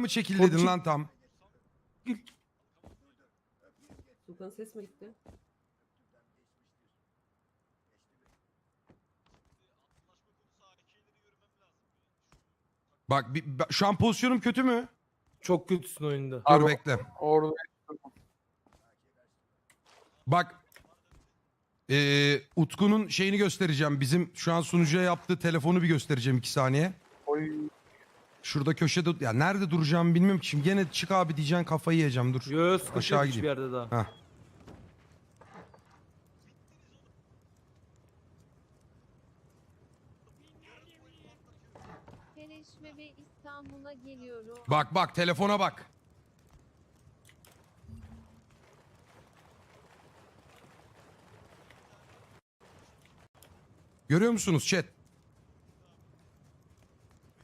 mı çekildin Çok- lan tam? Sultan'ın ses mi gitti? Bak bir- ba- şu an pozisyonum kötü mü? Çok kötüsün oyunda. Dur Abi- bekle. Orada Bak. Ee, Utku'nun şeyini göstereceğim. Bizim şu an sunucuya yaptığı telefonu bir göstereceğim iki saniye. oy Şurada köşede ya nerede duracağımı bilmiyorum ki. Şimdi gene çık abi diyeceksin kafayı yiyeceğim dur. Yo sıkıntı Aşağı yok hiçbir gideyim. yerde daha. Ve İstanbul'a geliyorum. Bak bak telefona bak. Görüyor musunuz chat?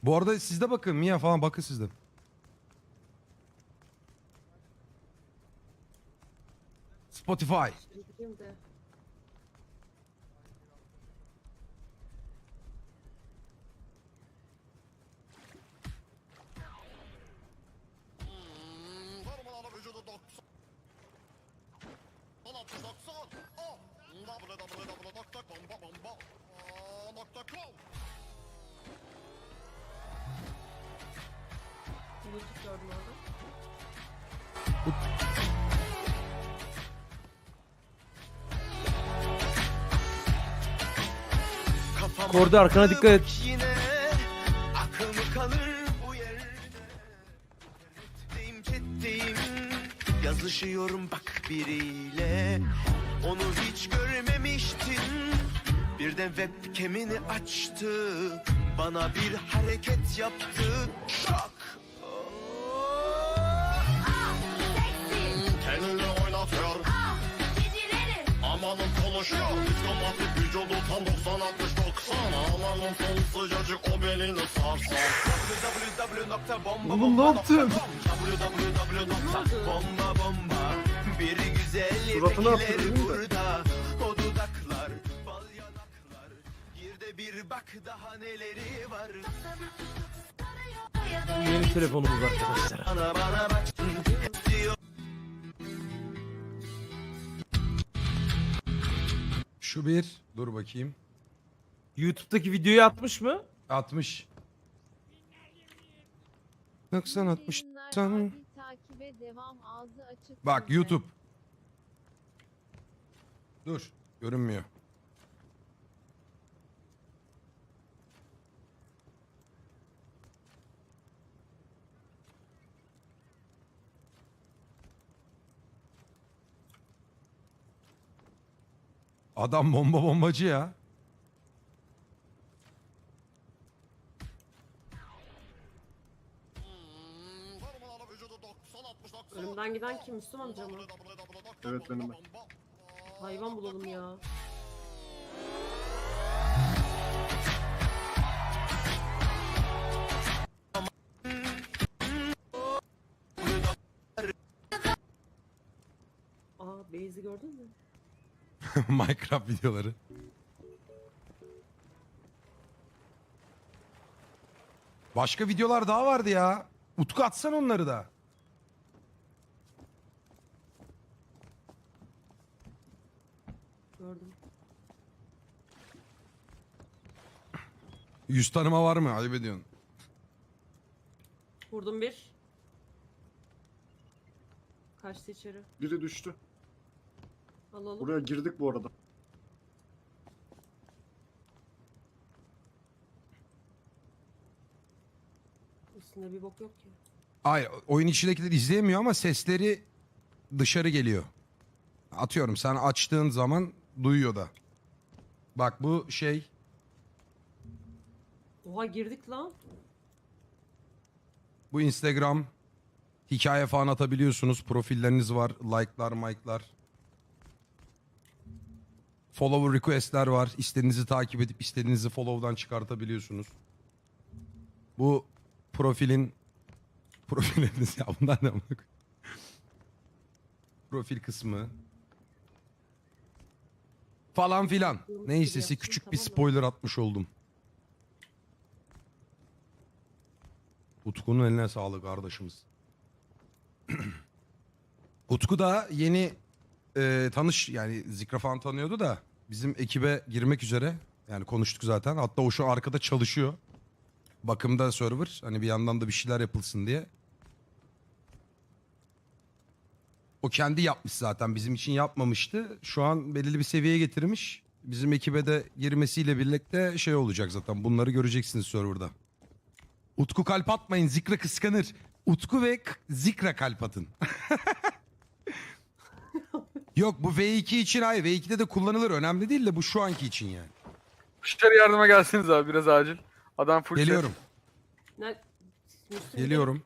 Bu arada siz de bakın Mia falan bakın siz de. Spotify. Gideyim de. Gördüm orada. Kordi arkana dikkat et. Yine aklım kalır bu yerde. Ciddiyim ciddiyim Yazışıyorum bak biriyle. Onu hiç görmemiştin Birden webcam'ini açtı. Bana bir hareket yaptı Amanın konuşuyor Diplomatik vücudu tam 90 60 90 Amanın sonu sıcacık o belini sarsa Oğlum ne yaptın? www.bombabomba Bir güzel da. burada. O dudaklar, bal yanaklar. Gir de bir bak daha neleri var. Yeni telefonumuz arkadaşlar. Bana bana bak Şu bir. Dur bakayım. YouTube'daki videoyu atmış mı? 60. 90 60 Yayınlar 90. abi takibe devam ağzı açık. Bak. YouTube. Dur. Görünmüyor. Adam bomba bombacı ya. Sarmalı vücudu 90 60 90 Önümden giden kim? Müslüm amca mı? Evet, benim ben. Hayvan bulalım ya. Aa Beyzi gördün mü? Minecraft videoları. Başka videolar daha vardı ya. Utku atsan onları da. Gördüm. Yüz tanıma var mı? Ayıp ediyorsun. Vurdum bir. Kaçtı içeri. biri düştü. Alalım. Buraya girdik bu arada. Üstünde bir bok yok ki. Hayır oyun içindekiler izleyemiyor ama sesleri dışarı geliyor. Atıyorum sen açtığın zaman duyuyor da. Bak bu şey Oha girdik lan. bu Instagram hikaye falan atabiliyorsunuz. Profilleriniz var. Like'lar, mike'lar. Follower request'ler var. İstediğinizi takip edip istediğinizi follow'dan çıkartabiliyorsunuz. Bu profilin profilleriniz ya bundan ne koyayım? Profil kısmı. Falan filan. Neyse Yapsın, küçük bir spoiler atmış oldum. Utku'nun eline sağlık kardeşimiz. Utku da yeni e, tanış yani Zikra falan tanıyordu da bizim ekibe girmek üzere. Yani konuştuk zaten. Hatta o şu arkada çalışıyor. Bakımda server. Hani bir yandan da bir şeyler yapılsın diye. O kendi yapmış zaten. Bizim için yapmamıştı. Şu an belirli bir seviyeye getirmiş. Bizim ekibe de girmesiyle birlikte şey olacak zaten. Bunları göreceksiniz serverda. Utku kalp atmayın. Zikra kıskanır. Utku ve Zikra kalp atın. Yok bu V2 için hayır. V2'de de kullanılır. Önemli değil de bu şu anki için yani. Müşteri yardıma gelseniz abi biraz acil. Adam full set. Geliyorum. Ne? Müslüm Geliyorum.